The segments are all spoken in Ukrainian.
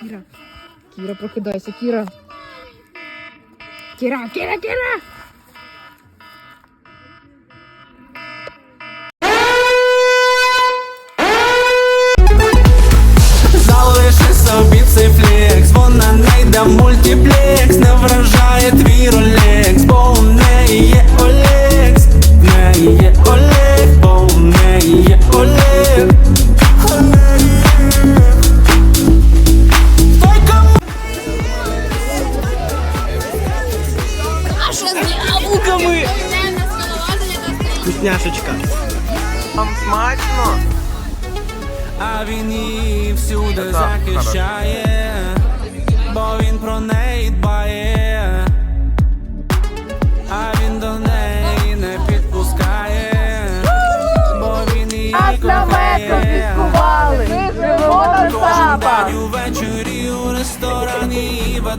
Кіра. Кіра, прокидайся, Кіра. Кіра, Кіра, Кіра! Залиши собі цей флекс, вона не йде мультиплекс, не вражає Вкусняшечка. Вам смачно? А він її всюди захищає, бо він про неї дбає, а він до неї не підпускає, бо він її кохає. Кожен день увечері у ресторані і в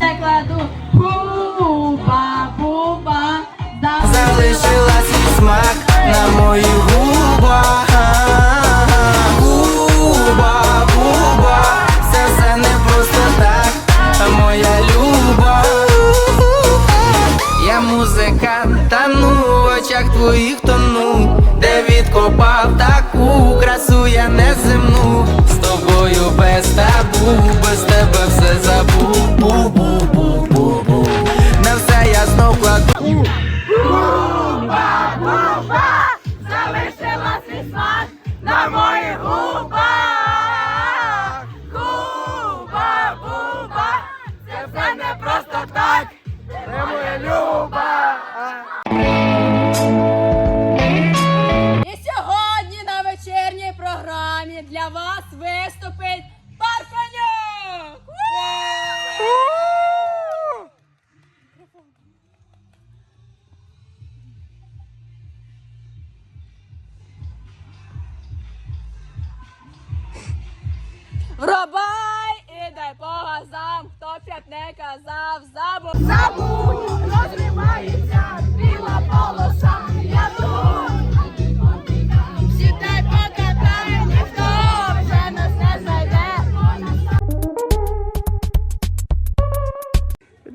Перекладу Буба, буба, да. Залишила свій смак на моїх губах Губа, губа, це все не просто так, а моя люба Я музикант, тану в очах твоїх тону. Де відкопав таку красу програмі для вас виступить Парфенюк! Врубай і дай по газам, хто як не казав, забудь. Забудь,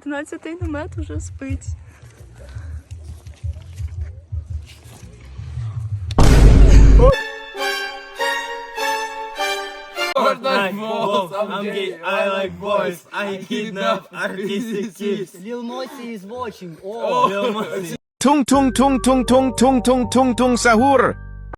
11 намет уже спить. I'm gay, I like boys, I kidnap artistic kids. Lil Mosi is watching. Oh. Lil Mosi. Tung tung tung tung tung tung tung tung tung sahur.